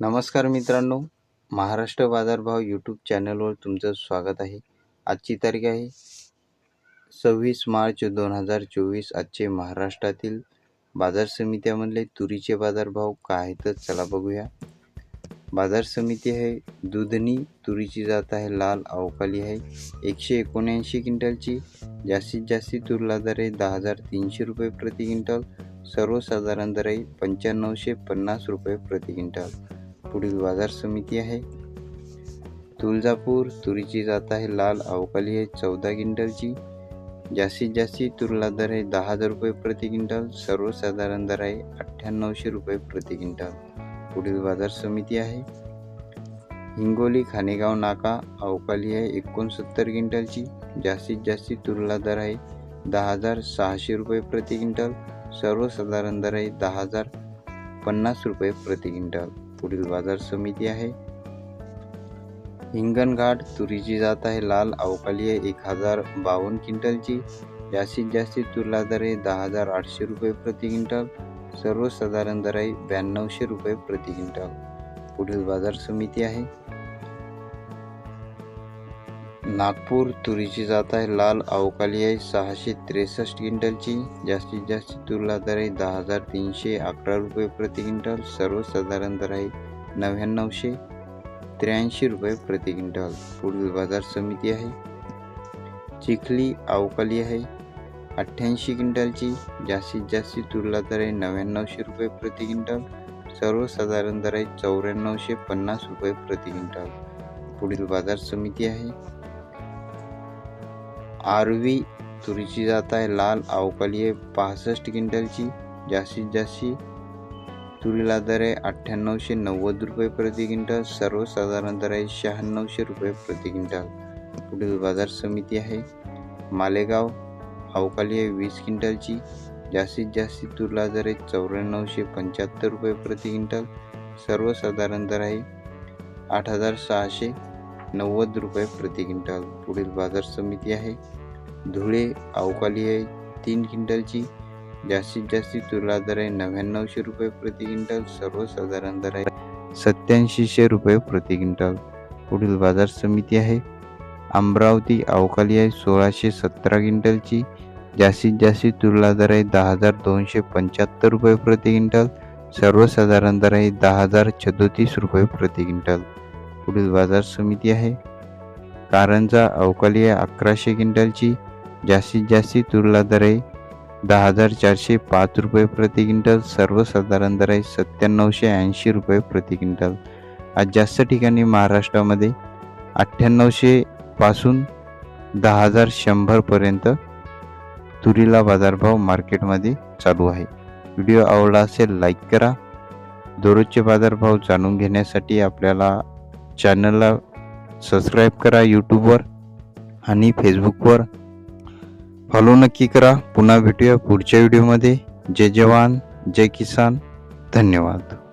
नमस्कार मित्रांनो महाराष्ट्र बाजारभाव यूट्यूब चॅनलवर तुमचं स्वागत आहे. आजची तारीख आहे सव्वीस मार्च दोन हजार चोवीस. आजचे महाराष्ट्रातील बाजार समित्यामधले तुरीचे बाजारभाव काय आहेत तर चला बघूया. बाजार समिती आहे दुधनी तुरीची जात आहे लाल अवकाली आहे एकशे एकोणऐंशी क्विंटलची. जास्तीत जास्ती तुरला दर आहे दहा हजार तीनशे रुपये प्रति क्विंटल. सर्वसाधारण दर आहे पंच्याण्णवशे पन्नास रुपये प्रति क्विंटल. पुढील बाजार समिती आहे. तुळजापूर तुरीची जात आहे लाल अवकाली आहे चौदा क्विंटलची. जास्तीत जास्ती तुरला दर आहे दहा हजार रुपये प्रति क्विंटल सर्वसाधारण दर आहे अठ्ठ्याण्णवशे रुपये प्रति क्विंटल. पुढील बाजार समिती आहे. हिंगोली खानेगाव नाका अवकाली आहे एकोणसत्तर क्विंटलची. जास्तीत जास्ती तुरला दर आहे दहा हजार सहाशे रुपये प्रति क्विंटल सर्वसाधारण दर आहे दहा हजार पन्नास रुपये प्रति क्विंटल. पुढील बाजार समिती आहे. हिंगणघाट तुरीची जात आहे लाल अवकाली आहे एक हजार बावन्न क्विंटलची. जास्तीत जास्त तुरला दर आहे दहा हजार आठशे रुपये प्रति क्विंटल. सर्वसाधारण दर आहे ब्याण्णवशे रुपये प्रति क्विंटल. पुढील बाजार समिती आहे. नागपूर तुरीची जात आहे. लाल अवकाली आहे. सहाशे त्रेसष्ट क्विंटलची. जास्तीत जास्त तुरला दर आहे दहा हजार तीनशे अकरा रुपये प्रति क्विंटल. सर्वसाधारण दर आहे नव्याण्णवशे त्र्याऐंशी रुपये प्रति क्विंटल. पुढील बाजार समिती आहे. चिखली अवकाली आहे अठ्ठ्याऐंशी क्विंटलची. जास्तीत जास्त तुरला दर आहे नव्याण्णवशे रुपये प्रति क्विंटल. सर्वसाधारण दर आहे चौऱ्याण्णवशे पन्नास रुपये प्रति क्विंटल. पुढील बाजार समिती आहे. आरवी तुरीची जात आहे. लाल अवकाली आहे. पासष्ट क्विंटलची. जास्तीत जास्ती तुरीला दर आहे अठ्ठ्याण्णवशे नव्वद रुपये प्रति क्विंटल. सर्वसाधारण दर आहे शहाण्णवशे रुपये प्रति क्विंटल. पुढील बाजार समिती आहे. मालेगाव अवकाली आहे वीस क्विंटलची. जास्तीत जास्त तुरीला दर आहे चौऱ्याण्णवशे पंच्याहत्तर रुपये प्रति क्विंटल. सर्वसाधारण दर आहे आठ हजार सहाशे नव्वद रुपये प्रति क्विंटल. पुढील बाजार समिती आहे. धुळे अवकाली आहे तीन क्विंटलची. जास्तीत जास्त तुला दर आहे नव्याण्णवशे रुपये प्रति क्विंटल सर्वसाधारण दर आहे सत्याऐंशीशे रुपये प्रति क्विंटल. पुढील बाजार समिती आहे. अमरावती अवकाली आहे सोळाशे सतरा क्विंटलची. जास्तीत जास्त तुला दर आहे दहा हजार दोनशे पंच्याहत्तर रुपये प्रति क्विंटल सर्वसाधारण दर आहे दहा हजार छदोतीस रुपये प्रति क्विंटल. पुढील बाजार समिती आहे. कारंजा अवकाली आहे अकराशे क्विंटलची. जास्तीत जास्ती तुरला दर आहे. दहा हजार चारशे पाच रुपये प्रति क्विंटल सर्वसाधारण दर आहे सत्त्याण्णवशे ऐंशी रुपये प्रति क्विंटल. आज जास्त ठिकाणी महाराष्ट्रामध्ये अठ्ठ्याण्णवशे पासून दहा हजार शंभरपर्यंत तुरीला बाजारभाव मार्केटमध्ये चालू आहे. व्हिडिओ आवडला असेल लाईक करा. दररोजचे बाजारभाव जाणून घेण्यासाठी आपल्याला चॅनलला सबस्क्राईब करा यूट्यूबवर आणि फेसबुकवर फॉलो नक्की करा. पुन्हा भेटूया पुढच्या व्हिडिओमध्ये. जय जवान जय किसान. धन्यवाद.